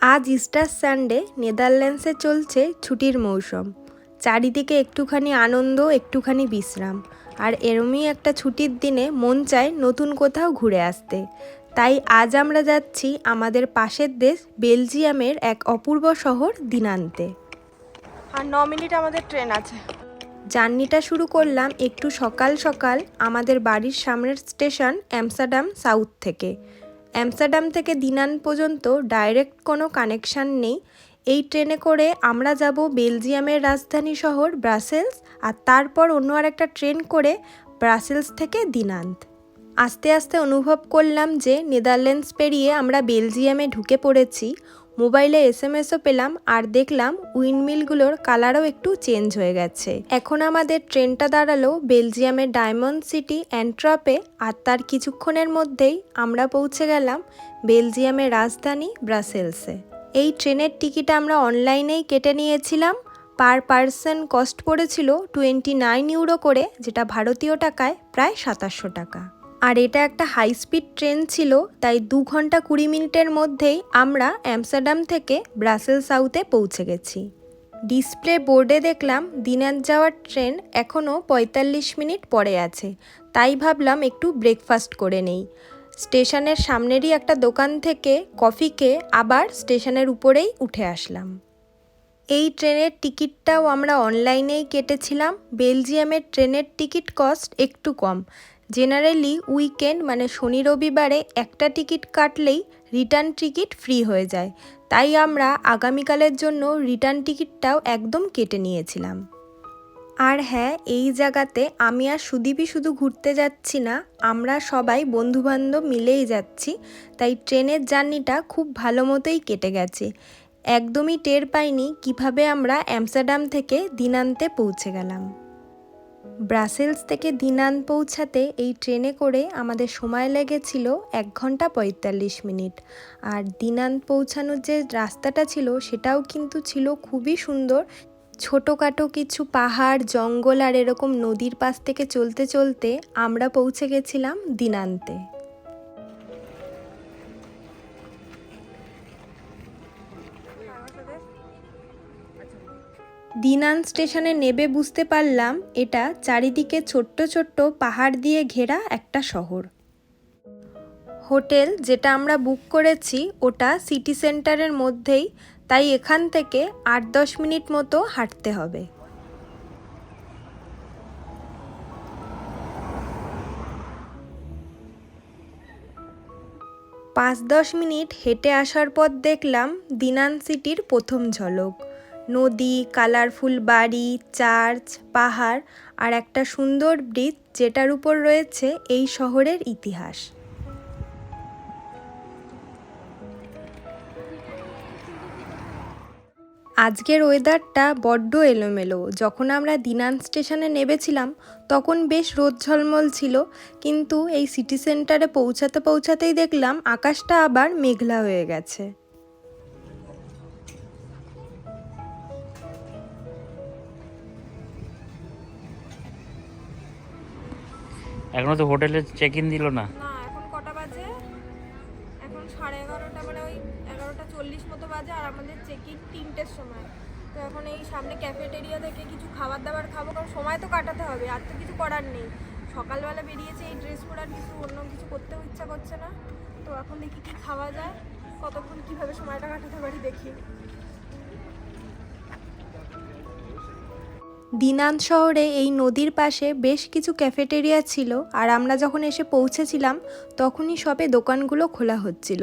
আজ Easter Sunday নেদারল্যান্ডসে চলছে ছুটির মৌসুম। চারিদিকে একটুখানি আনন্দ একটুখানি বিশ্রাম। আর এরমই একটা ছুটির দিনে মন চায় নতুন কোথাও ঘুরে আসতে। তাই আজ আমরা যাচ্ছি আমাদের পাশের দেশ বেলজিয়ামের এক অপূর্ব শহর দিনান্তে। আর ন মিনিট আমাদের ট্রেন আছে। জার্নিটা শুরু করলাম একটু সকাল সকাল আমাদের বাড়ির সামনের স্টেশন অ্যামস্টারডাম সাউথ থেকে। অ্যামস্টারডাম থেকে দিনান পর্যন্ত ডাইরেক্ট কোনো কানেকশান নেই। এই ট্রেনে করে আমরা যাব বেলজিয়ামের রাজধানী শহর ব্রাসেলস আর তারপর অন্য আরেকটা ট্রেন করে ব্রাসেলস থেকে দিনান্ত আস্তে আস্তে অনুভব করলাম যে নেদারল্যান্ডস পেরিয়ে আমরা বেলজিয়ামে ঢুকে পড়েছি। মোবাইলে এস এম এসও পেলাম আর দেখলাম উইন্ডমিলগুলোর কালারও একটু চেঞ্জ হয়ে গেছে। এখন আমাদের ট্রেনটা দাঁড়াল বেলজিয়ামের ডায়মন্ড সিটি অ্যান্ট্রাপে আর তার কিছুক্ষণের মধ্যেই আমরা পৌঁছে গেলাম বেলজিয়ামের রাজধানী ব্রাসেলসে। এই ট্রেনের টিকিট আমরা অনলাইনেই কেটে নিয়েছিলাম। পার পার্সন কস্ট পড়েছিল টোয়েন্টি নাইন ইউরো করে, যেটা ভারতীয় টাকায় প্রায় সাতাশশো টাকা। আর এটা একটা হাই স্পিড ট্রেন ছিল, তাই দু ঘণ্টা কুড়ি মিনিটের মধ্যেই আমরা অ্যামস্টারডাম থেকে ব্রাসেল সাউথে পৌঁছে গেছি। ডিসপ্লে বোর্ডে দেখলাম দিনাত যাওয়ার ট্রেন এখনও পঁয়তাল্লিশ মিনিট পরে আছে, তাই ভাবলাম একটু ব্রেকফাস্ট করে নেই। স্টেশনের সামনেরই একটা দোকান থেকে কফি খেয়ে আবার স্টেশনের উপরেই উঠে আসলাম। এই ট্রেনের টিকিটটাও আমরা অনলাইনেই কেটেছিলাম, বেলজিয়ামের ট্রেনের টিকিট কস্ট একটু কম জেনারেলি উইকেন্ড মানে শনি রবিবারে একটা টিকিট কাটলেই রিটার্ন টিকিট ফ্রি হয়ে যায়। তাই আমরা আগামীকালের জন্য রিটার্ন টিকিটটাও একদম কেটে নিয়েছিলাম। আর হ্যাঁ এই জায়গাতে আমি আর সুদীপই শুধু ঘুরতে যাচ্ছি না, আমরা সবাই বন্ধুবান্ধব মিলেই যাচ্ছি, তাই ট্রেনের জার্নিটা খুব ভালো মতোই কেটে গেছে। একদমই টের পাইনি কীভাবে আমরা অ্যামস্টারডাম থেকে দিনান্তে পৌঁছে গেলাম। ব্রাসেলস থেকে দিনান পৌঁছাতে এই ট্রেনে করে আমাদের সময় লেগেছিল এক ঘণ্টা পঁয়তাল্লিশ মিনিট। আর দিনান পৌঁছানোর যে রাস্তাটা ছিল, সেটাও কিন্তু ছিল খুবই সুন্দর। ছোটোখাটো কিছু পাহাড়, জঙ্গল আর এরকম নদীর পাশ থেকে চলতে চলতে আমরা পৌঁছে গেছিলাম দিনান্তে। দিনান স্টেশনে নেবে বুঝতে পারলাম এটা চারিদিকে ছোট্ট ছোট্ট পাহাড় দিয়ে ঘেরা একটা শহর। হোটেল যেটা আমরা বুক করেছি ওটা সিটি সেন্টারের মধ্যেই, তাই এখান থেকে আট দশ মিনিট মতো হাঁটতে হবে। পাঁচ দশ মিনিট হেঁটে আসার পর দেখলাম দিনান সিটির প্রথম ঝলক। নদী, কালারফুল বাড়ি, চার্চ, পাহাড় আর একটা সুন্দর ব্রিজ যেটার উপর রয়েছে এই শহরের ইতিহাস। আজকের ওয়েদারটা বড্ড এলোমেলো। যখন আমরা দিনান স্টেশনে নেবেছিলাম তখন বেশ রোদ ঝলমল ছিল, কিন্তু এই সিটি সেন্টারে পৌঁছাতে পৌঁছাতেই দেখলাম আকাশটা আবার মেঘলা হয়ে গেছে। এখনও তো হোটেলে চেক ইন দিল না। না, এখন কটা বাজে? এখন সাড়ে এগারোটা মানে ওই এগারোটা চল্লিশ মতো বাজে আর আমাদের তিনটের সময়। তো এখন এই সামনে ক্যাফেটেরিয়া থেকে কিছু খাবার দাবার খাব, কারণ সময় তো কাটাতে হবে, আর তো কিছু করার নেই। সকালবেলা বেরিয়েছে এই ড্রেস কিছু, অন্য কিছু করতেও ইচ্ছা করছে না। তো এখন দেখি কি খাওয়া যায়, কতক্ষণ কীভাবে সময়টা কাটাতে পারি দেখি। দিনান শহরে এই নদীর পাশে বেশ কিছু ক্যাফেটেরিয়া ছিল আর আমরা যখন এসে পৌঁছেছিলাম, তখনই সবে দোকানগুলো খোলা হচ্ছিল।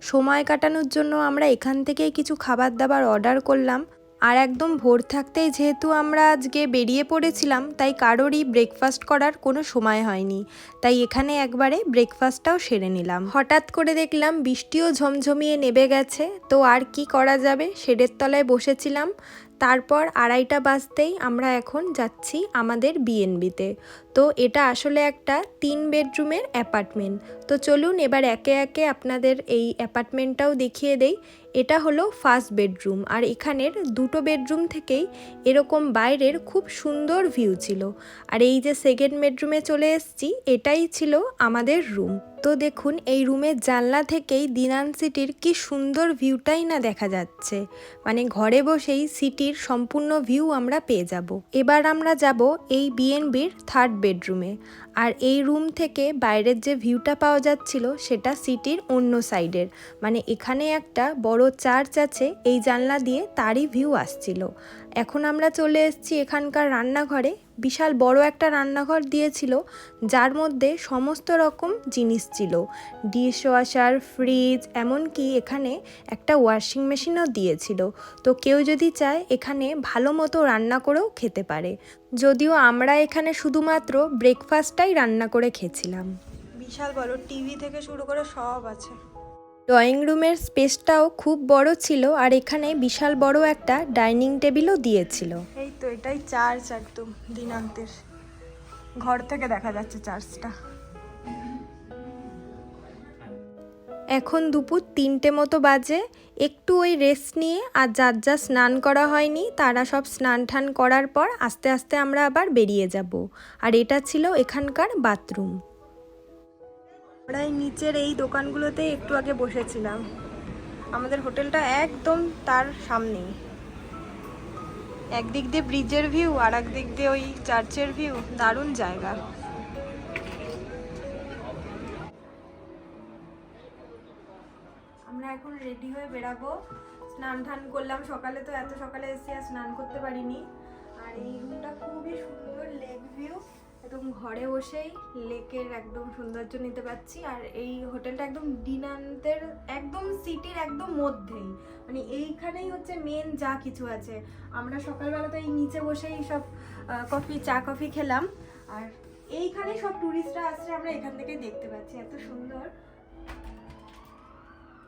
সময় কাটানোর জন্য আমরা এখান থেকেই কিছু খাবার দাবার অর্ডার করলাম। আর একদম ভোর থাকতেই যেহেতু আমরা আজকে বেরিয়ে পড়েছিলাম, তাই কারোরই ব্রেকফাস্ট করার কোনো সময় হয়নি। তাই এখানে একবারে ব্রেকফাস্টটাও সেরে নিলাম। হঠাৎ করে দেখলাম বৃষ্টিও ঝমঝমিয়ে নেবে গেছে। তো আর কি করা যাবে? শেডের তলায় বসেছিলাম। তারপর আড়াইটা বাজতেই আমরা এখন যাচ্ছি আমাদের বিএনবিতে তো এটা আসলে একটা তিন বেডরুমের অ্যাপার্টমেন্ট। তো চলুন এবার একে একে আপনাদের এই অ্যাপার্টমেন্টটাও দেখিয়ে দেই। এটা হলো ফার্স্ট বেডরুম আর এখানের দুটো বেডরুম থেকেই এরকম বাইরের খুব সুন্দর ভিউ ছিল। আর এই যে সেকেন্ড বেডরুমে চলে এসেছি, এটাই ছিল আমাদের রুম। তো দেখুন, এই রুমের জানলা থেকেই দিনান সিটির কি সুন্দর ভিউটাই না দেখা যাচ্ছে। মানে ঘরে বসেই সিটির সম্পূর্ণ ভিউ আমরা পেয়ে যাব। এবার আমরা যাব এই বিএনবির থার্ড বেডরুমে আর এই রুম থেকে বাইরের যে ভিউটা পাওয়া যাচ্ছিল, সেটা সিটির অন্য সাইডের মানে এখানে একটা বড় চার্চ আছে, এই জানলা দিয়ে তারই ভিউ আসছিল। এখন আমরা চলে এসেছি এখানকার রান্নাঘরে। বিশাল বড় একটা রান্নাঘর দিয়েছিল যার মধ্যে সমস্ত রকম জিনিস ছিল। ডিশ ওয়াশার ফ্রিজ এমনকি এখানে একটা ওয়াশিং মেশিনও দিয়েছিল। তো কেউ যদি চায় এখানে ভালো মতো রান্না করেও খেতে পারে। যদিও আমরা এখানে শুধুমাত্র ব্রেকফাস্টটাই রান্না করে খেয়েছিলাম। বিশাল বড় টিভি থেকে শুরু করে সব আছে। ড্রয়িং রুমের স্পেসটাও খুব বড় ছিল আর এখানে বিশাল বড় একটা ডাইনিং টেবিলও দিয়েছিল। এটাই চার্চ একদম দিনান্তের। ঘর থেকে দেখা যাচ্ছে চার্চটা এখন দুপুর তিনটে মতো বাজে। একটু ওই রেস্ট নিয়ে আর যার যা স্নান করা হয়নি তারা সব স্নান টান করার পর আস্তে আস্তে আমরা আবার বেরিয়ে যাব। আর এটা ছিল এখানকার বাথরুম আমরা এই নিচের এই দোকানগুলোতে একটু আগে বসেছিলাম। আমাদের হোটেলটা একদম তার সামনেই। একদিক দিয়ে ব্রিজের ভিউ আর একদিক দিয়ে ওই চার্চের ভিউ দারুণ জায়গা। আমরা এখন রেডি হয়ে বেরাবো স্নান টান করলাম, সকালে তো এত সকালে এসে আর স্নান করতে পারিনি। আর এই রুমটা খুবই সুন্দর লেক ভিউ একদম ঘরে বসেই লেকের একদম সৌন্দর্য নিতে পারছি। আর এই হোটেলটা একদম দিনান্তের একদম সিটির একদম মধ্যেই। মানে এইখানেই হচ্ছে মেন যা কিছু আছে। আমরা সকালবেলা তো এই নিচে বসেই সব কফি চা কফি খেলাম। আর এইখানে সব টুরিস্টরা আসছে, আমরা এখান থেকেই দেখতে পাচ্ছি। এত সুন্দর।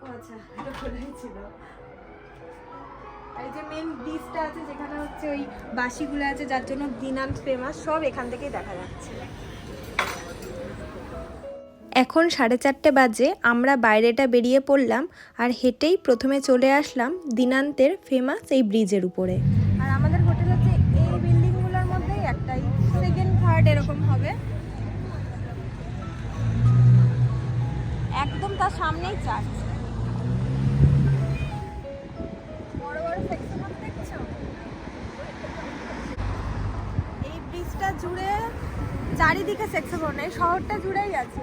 ও আচ্ছা এটা খোলাই ছিল। এই যে মেন ব্রিজটা আছে যেখানে হচ্ছে ওই বাসিগুলো আছে যার জন্য দিনান্ত ফেমাস সব এখান থেকেই দেখা যাচ্ছে। এখন সাড়ে চারটে বাজে আমরা বাইরেটা বেরিয়ে পড়লাম আর হেঁটেই প্রথমে চলে আসলাম দিনান্তের ফেমাস এই ব্রিজের উপরে। আর আমাদের হোটেল হচ্ছে এই বিল্ডিংগুলোর মধ্যেই একটাই সেকেন্ড থার্ড এরকম হবে। একদম তার সামনেই চার্চ জুড়ে চারিদিকে সেক্সোফোন এই শহরটা জুড়েই আছে।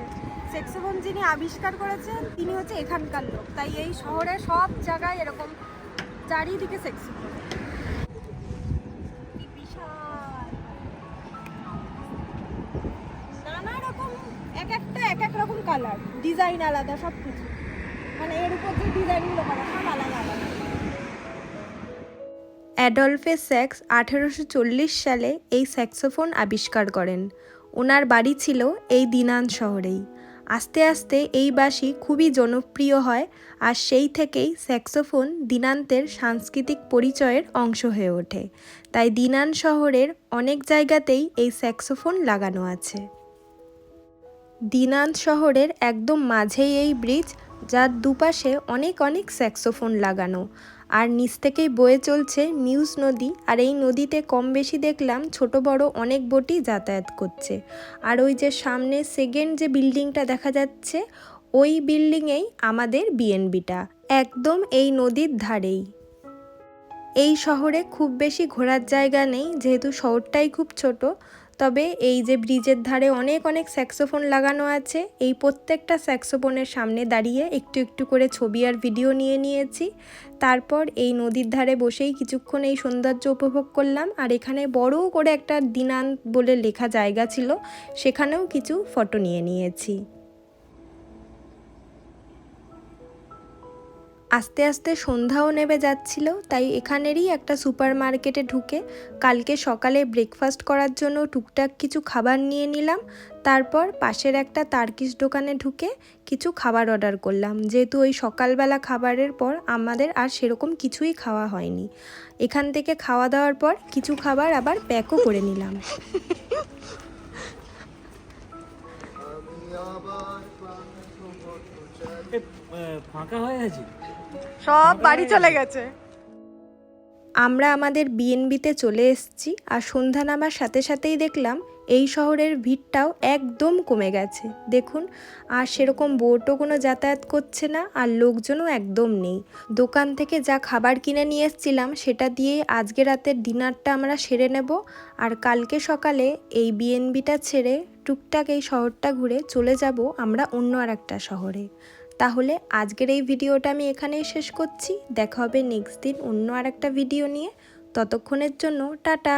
সেক্সোফোন যিনি আবিষ্কার করেছেন, তিনি হচ্ছে এখানকার লোক। তাই এই শহরে সব জায়গায় এরকম চারিদিকে সেক্সোফোন এক একটা, এক এক রকম কালার ডিজাইন আলাদা সব কিছু মানে এর উপর যে ডিজাইনগুলো করা, সব আলাদা আলাদা। অ্যাডলফে স্যাক্স আঠেরোশো চল্লিশ সালে এই স্যাক্সোফোন আবিষ্কার করেন। ওনার বাড়ি ছিল এই দিনান শহরেই। আস্তে আস্তে এই বাসি খুবই জনপ্রিয় হয় আর সেই থেকেই স্যাক্সোফোন দিনান্তের সাংস্কৃতিক পরিচয়ের অংশ হয়ে ওঠে। তাই দিনান শহরের অনেক জায়গাতেই এই স্যাক্সোফোন লাগানো আছে। দিনান্ত শহরের একদম মাঝেই এই ব্রিজ, যার দুপাশে অনেক অনেক স্যাক্সোফোন লাগানো। আর নিচ থেকেই বয়ে চলছে মিউজ নদী। আর এই নদীতে কম বেশি দেখলাম ছোট বড় অনেক বোটই যাতায়াত করছে। আর ওই যে সামনে সেকেন্ড যে বিল্ডিংটা দেখা যাচ্ছে, ওই বিল্ডিংয়েই আমাদের বিএনবিটা একদম এই নদীর ধারেই। এই শহরে খুব বেশি ঘোরার জায়গা নেই, যেহেতু শহরটাই খুব ছোট। তবে এই যে ব্রিজের ধারে অনেক অনেক স্যাক্সোফোন লাগানো আছে, এই প্রত্যেকটা স্যাক্সোফোনের সামনে দাঁড়িয়ে একটু একটু করে ছবি আর ভিডিও নিয়ে নিয়েছি। তারপর এই নদীর ধারে বসেই কিছুক্ষণ এই সৌন্দর্য উপভোগ করলাম আর এখানে বড় করে একটা দিনান বলে লেখা জায়গা ছিল, সেখানেও কিছু ফটো নিয়ে নিয়েছি। আস্তে আস্তে সন্ধ্যাও নেমে যাচ্ছিল, তাই এখানেরই একটা সুপার মার্কেটে ঢুকে কালকে সকালে ব্রেকফাস্ট করার জন্য টুকটাক কিছু খাবার নিয়ে নিলাম। তারপর পাশের একটা তার্কিশ দোকানে ঢুকে কিছু খাবার অর্ডার করলাম। যেহেতু ওই সকালবেলা খাবারের পর আমাদের আর সেরকম কিছুই খাওয়া হয়নি। এখান থেকে খাওয়া দাওয়ার পর কিছু খাবার আবার প্যাকও করে নিলাম। ফাঁকা হয়ে আছে সব বাড়ি চলে গেছে। আমরা আমাদের বিএনবিতে চলে এসেছি আর সন্ধ্যা নামার সাথে সাথেই দেখলাম এই শহরের ভিড়টাও একদম কমে গেছে। দেখুন, আর সেরকম বোটও কোনো যাতায়াত করছে না আর লোকজনও একদম নেই। দোকান থেকে যা খাবার কিনে নিয়ে এসেছিলাম সেটা দিয়ে আজকে রাতের ডিনারটা আমরা সেরে নেব আর কালকে সকালে এই বিএনবিটা ছেড়ে টুকটাক এই শহরটা ঘুরে চলে যাব আমরা অন্য আর একটা শহরে। তাহলে আজকের এই ভিডিওটা আমি এখানেই শেষ করছি। দেখা হবে নেক্সট দিন অন্য আর একটা ভিডিও নিয়ে। ততক্ষণের জন্য টাটা।